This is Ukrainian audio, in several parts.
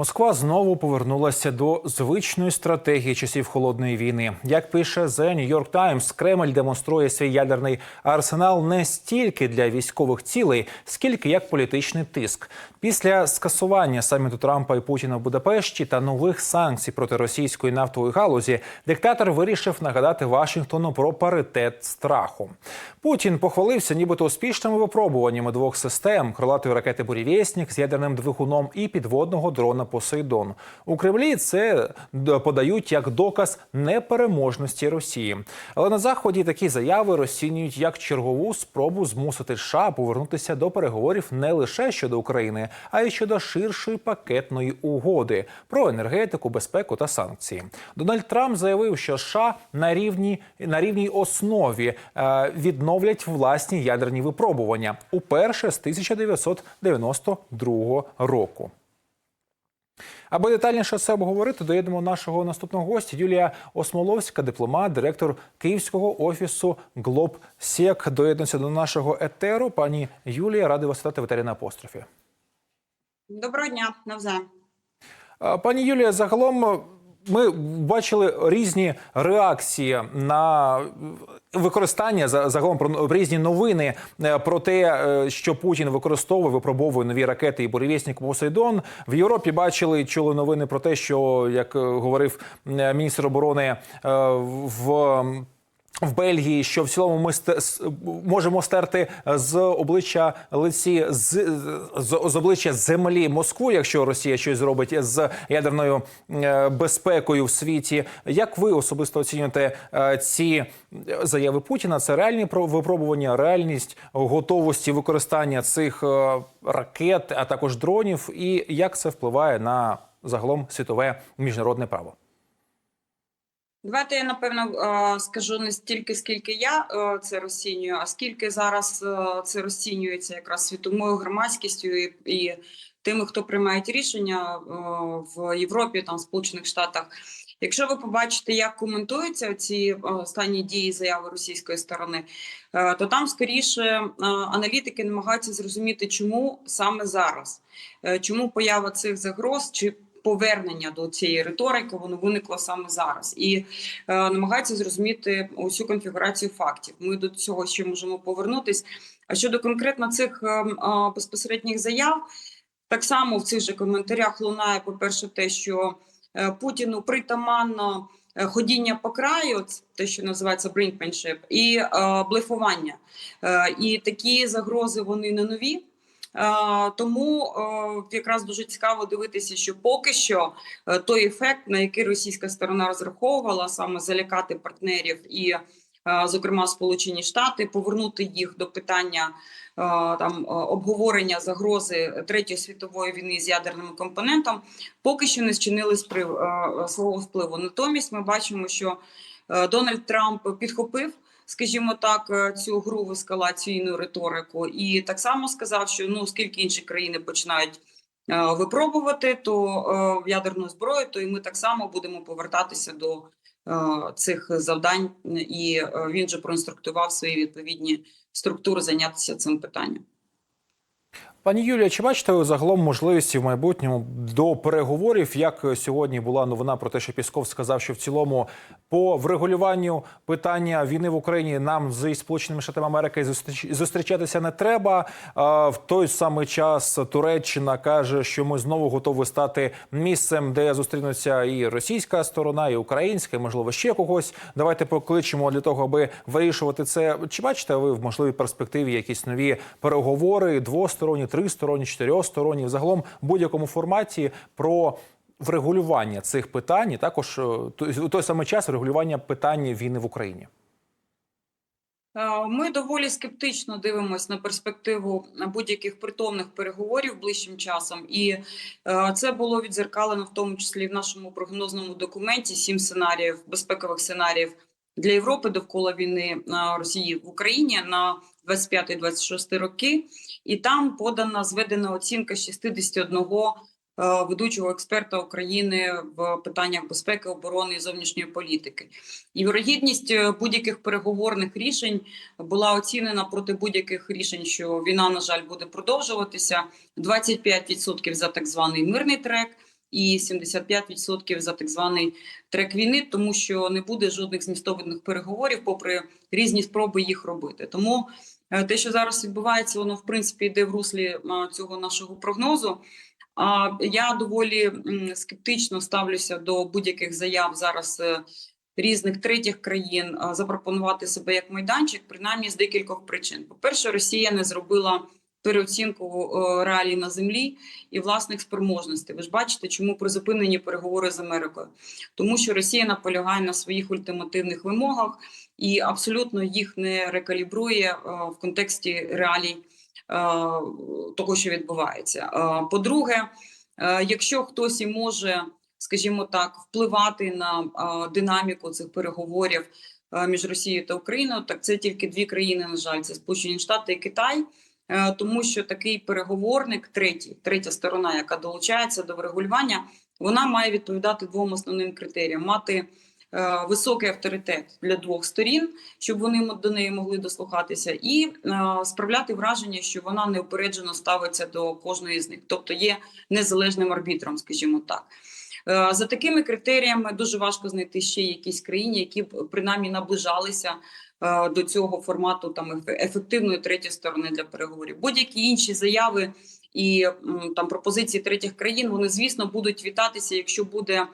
Москва знову повернулася до звичної стратегії часів холодної війни. Як пише The New York Times, Кремль демонструє свій ядерний арсенал не стільки для військових цілей, скільки як політичний тиск. Після скасування саміту Трампа і Путіна в Будапешті та нових санкцій проти російської нафтової галузі, диктатор вирішив нагадати Вашингтону про паритет страху. Путін похвалився, нібито успішними випробуваннями двох систем крилатої ракети «Бурєвєснік» з ядерним двигуном і підводного дрона Посейдон. У Кремлі це подають як доказ непереможності Росії. Але на заході такі заяви розцінюють як чергову спробу змусити США повернутися до переговорів не лише щодо України, а й щодо ширшої пакетної угоди про енергетику, безпеку та санкції. Дональд Трамп заявив, що США на рівні на рівній основі е, відновлять власні ядерні випробування уперше з 1992 року. Аби детальніше це обговорити, доїдемо нашого наступного гостя Юлія Осмоловська, дипломат, директор Київського офісу Глобсек. Доєднується до нашого етеру. Пані Юлія, радий вас вітати в етері на апострофі. Доброго дня, навзаєм. Пані Юлія, загалом ми бачили різні реакції на використання за- загалом про різні новини е, про те, е, що Путін використовує, випробовує нові ракети і буревісник Посейдон. В Європі бачили чули новини про те, що як е, говорив міністр оборони в. В Бельгії, що в цілому ми можемо стерти з обличчя лиці з, з, з обличчя землі Москву, якщо Росія щось зробить з ядерною е, безпекою в світі. Як ви особисто оцінюєте е, ці заяви Путіна? Це реальні про- випробування, реальність готовості використання цих е, ракет, а також дронів, і як це впливає на загалом світове міжнародне право? Давайте я напевно е, скажу не стільки, скільки я е, це розцінюю, а скільки зараз е, це розцінюється якраз світовою громадськістю і, і тими, хто приймають рішення в Європі, там Сполучених Штатах. Якщо ви побачите, як коментуються ці останні дії заяви російської сторони, то там скоріше аналітики намагаються зрозуміти, чому саме зараз, чому поява цих загроз чи повернення до цієї риторики воно виникло саме зараз і е, намагаються зрозуміти усю конфігурацію фактів. Ми до цього ще можемо повернутись. А щодо конкретно цих е, а, безпосередніх заяв, так само в цих же коментарях лунає, по-перше, те, що е, Путіну притаманно е, ходіння по краю, те, що називається brinkmanship, і е, блефування. Е, і такі загрози вони не нові. Е, Тому е, якраз дуже цікаво дивитися, що поки що е, той ефект, на який російська сторона розраховувала, саме залякати партнерів і, зокрема, Сполучені Штати, повернути їх до питання там обговорення загрози третьої світової війни з ядерним компонентом, поки що не зчинили свого впливу. Натомість ми бачимо, що Дональд Трамп підхопив скажімо так, е, цю гру в ескалаційну риторику, і так само сказав, що ну скільки інші країни починають е, випробувати то е, ядерну зброю, то і ми так само будемо повертатися до е, цих завдань, і е, він же проінструктував свої відповідні структури зайнятися цим питанням. Пані Юлія, чи бачите ви загалом можливості в майбутньому до переговорів? Як сьогодні була новина про те, що Пісков сказав, що в цілому по врегулюванню питання війни в Україні нам зі Сполученими Штатами Америки зустріч- зустрічатися не треба. А в той самий час Туреччина каже, що ми знову готові стати місцем, де зустрінуться і російська сторона, і українська, і можливо ще когось. Давайте покличемо для того, аби вирішувати це. Чи бачите ви в можливій перспективі якісь нові переговори, двосторонні, тристоронні, чотирьохсторонні, загалом будь-якому форматі про врегулювання цих питань, також е, у той самий час врегулювання питань війни в Україні? Е, Ми доволі скептично дивимося на перспективу будь-яких притомних переговорів ближчим часом, і е, це було відзеркалено в тому числі в нашому прогнозному документі сім сценаріїв, безпекових сценаріїв для Європи довкола війни Росії в Україні на 25-26 роки. І там подана зведена оцінка 61 е, ведучого експерта України в питаннях безпеки, оборони і зовнішньої політики. І вірогідність е, будь-яких переговорних рішень була оцінена проти будь-яких рішень, що війна, на жаль, буде продовжуватися. 25% за так званий мирний трек, і 75% за так званий трек війни, тому що не буде жодних змістовних переговорів, попри різні спроби їх робити. Тому е, те, що зараз відбувається, воно в принципі йде в руслі е, цього нашого прогнозу. А я доволі скептично ставлюся до будь-яких заяв зараз е, різних третіх країн запропонувати себе як майданчик, принаймні з декількох причин. По-перше, Росія не зробила переоцінку реалій на землі і власних спроможностей. Ви ж бачите, чому призупинені переговори з Америкою, тому що Росія наполягає на своїх ультимативних вимогах і абсолютно їх не рекалібрує е, в контексті реалій е, того, що відбувається. Е, По-друге, якщо хтось і може, скажімо так, впливати на динаміку цих переговорів між Росією та Україною, так це тільки дві країни. На жаль, це Сполучені Штати і Китай. Е, Тому що такий переговорник, третій, третя сторона, яка долучається до врегулювання, вона має відповідати двом основним критеріям: мати е, високий авторитет для двох сторін, щоб вони до неї могли дослухатися, і е, справляти враження, що вона неупереджено ставиться до кожної з них, тобто є незалежним арбітром, скажімо так. Е, За такими критеріями дуже важко знайти ще якісь країни, які б принаймні наближалися е, до цього формату там ефективної третьої сторони для переговорів. Будь-які інші заяви і там пропозиції третіх країн вони, звісно, будуть вітатися, якщо буде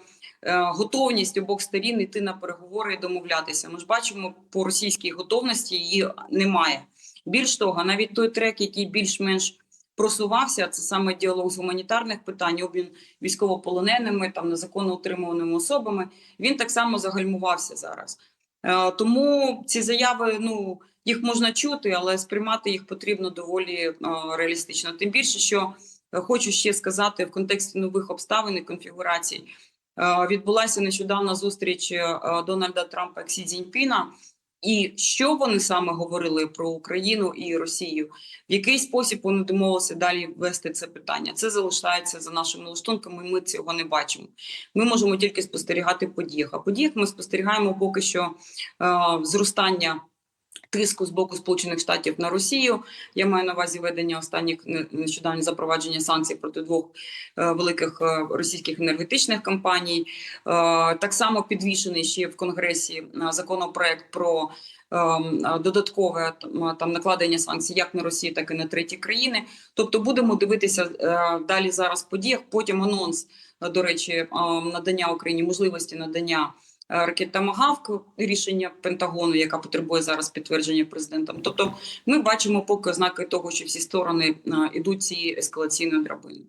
е, готовність обох сторін йти на переговори і домовлятися. Ми ж бачимо по російській готовності її немає. Більш того, навіть той трек, який більш-менш просувався, це саме діалог з гуманітарних питань, обмін військовополоненими, там незаконно утримуваними особами. Він так само загальмувався зараз. Е, Тому ці заяви, ну їх можна чути, але сприймати їх потрібно доволі е, реалістично. Тим більше, що е, хочу ще сказати в контексті нових обставин і конфігурацій. Відбулася нещодавно зустріч Дональда Трампа і Ксі Цзіньпіна. І що вони саме говорили про Україну і Росію? В який спосіб вони домовилися далі вести це питання? Це залишається за нашими лаштунками. Ми цього не бачимо. Ми можемо тільки спостерігати подіях. А подіях ми спостерігаємо поки що е, зростання тиску з боку Сполучених Штатів на Росію. Я маю на увазі ведення останніх не- нещодавнє запровадження санкцій проти двох е, великих е, російських енергетичних компаній. Е, так само підвішений ще в Конгресі е, законопроект про е, додаткове там, накладення санкцій як на Росію, так і на треті країни. Тобто будемо дивитися е, далі зараз подіях. Потім анонс, е, до речі, е, надання Україні можливості надання е, ракет рішення Пентагону, яка потребує зараз підтвердження президентом. Тобто, ми бачимо поки ознаки того, що всі сторони е, ідуть цією ескалаційною драбиною.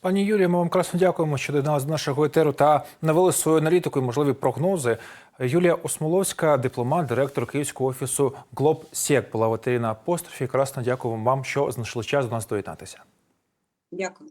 Пані Юлія, ми вам красно дякуємо, що доєдналися до нашого етеру та навели свою аналітику і можливі прогнози. Юлія Осмоловська, дипломат, директор Київського офісу Глобсек, була в етері на апострофі. Красно дякуємо вам, що знайшли час до нас доєднатися. Дякую.